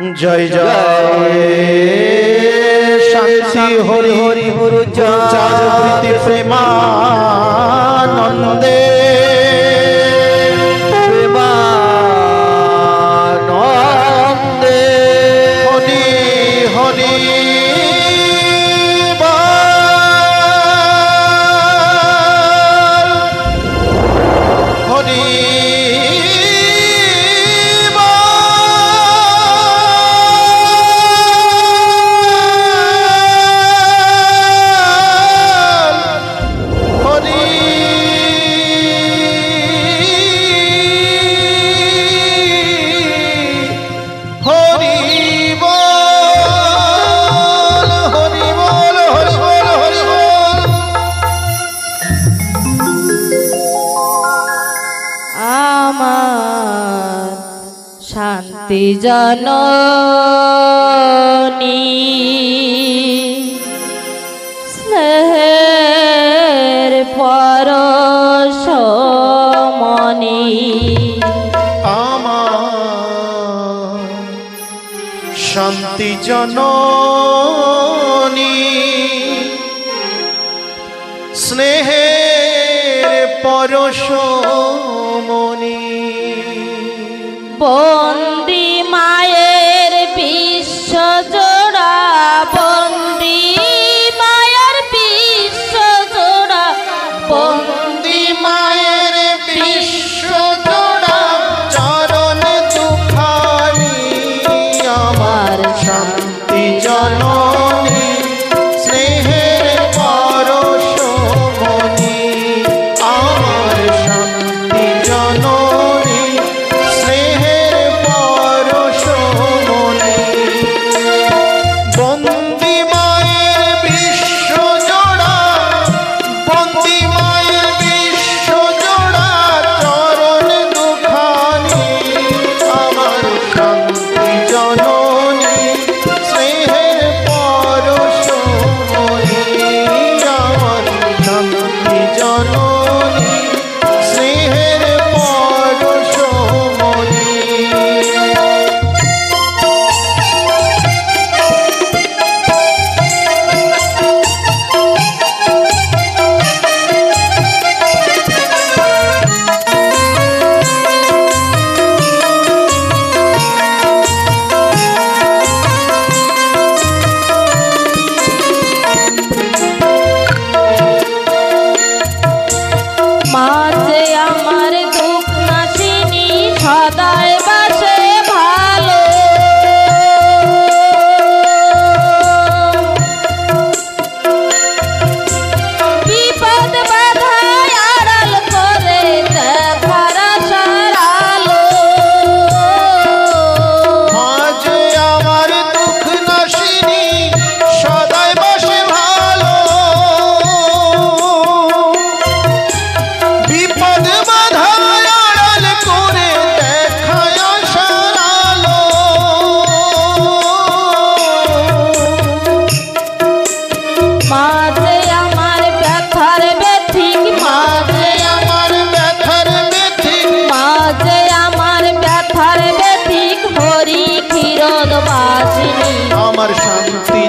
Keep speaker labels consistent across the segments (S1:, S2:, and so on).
S1: জয় জয়। শান্তি হরি হরি হরি জয় প্রেমা নন্দে
S2: আমার শান্তি জননী। স্নেহের পর
S1: আমার শান্তি জননী। স্নেহের পরশমণি
S2: বন্দি
S1: মায়ে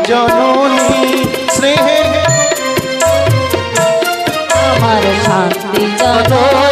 S1: জননী স্নেহে আমার শান্তি জননী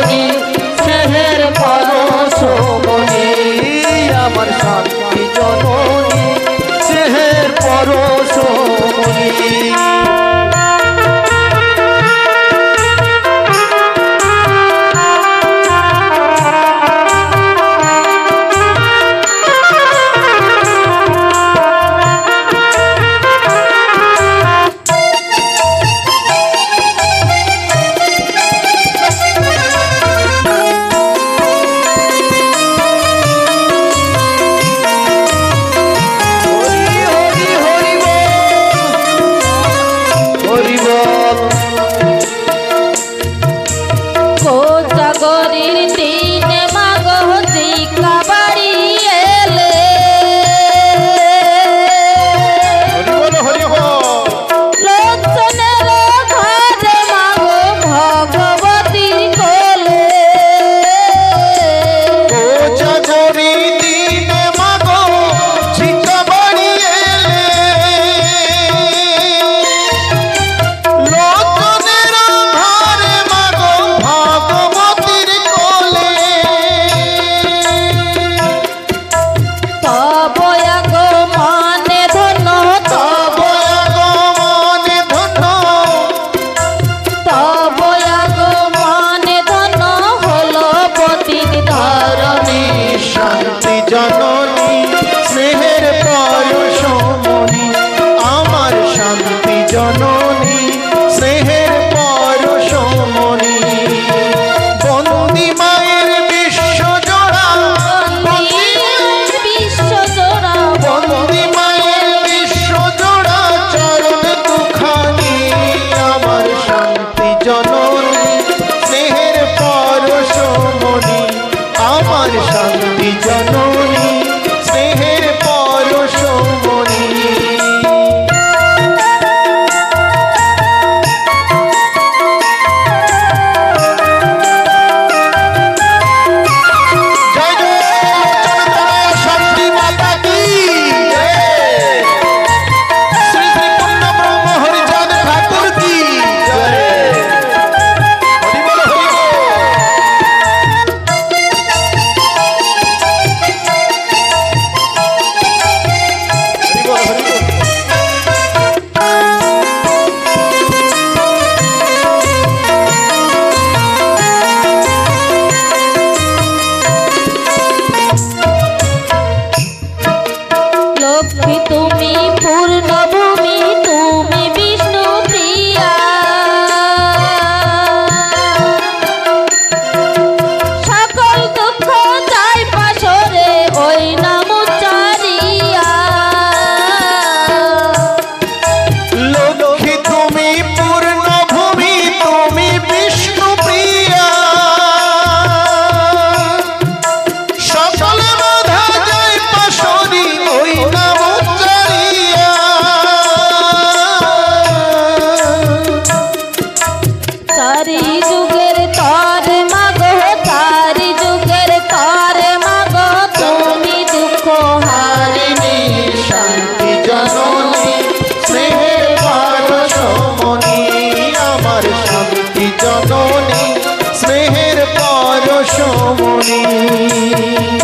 S1: পরশমণি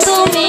S2: তুমি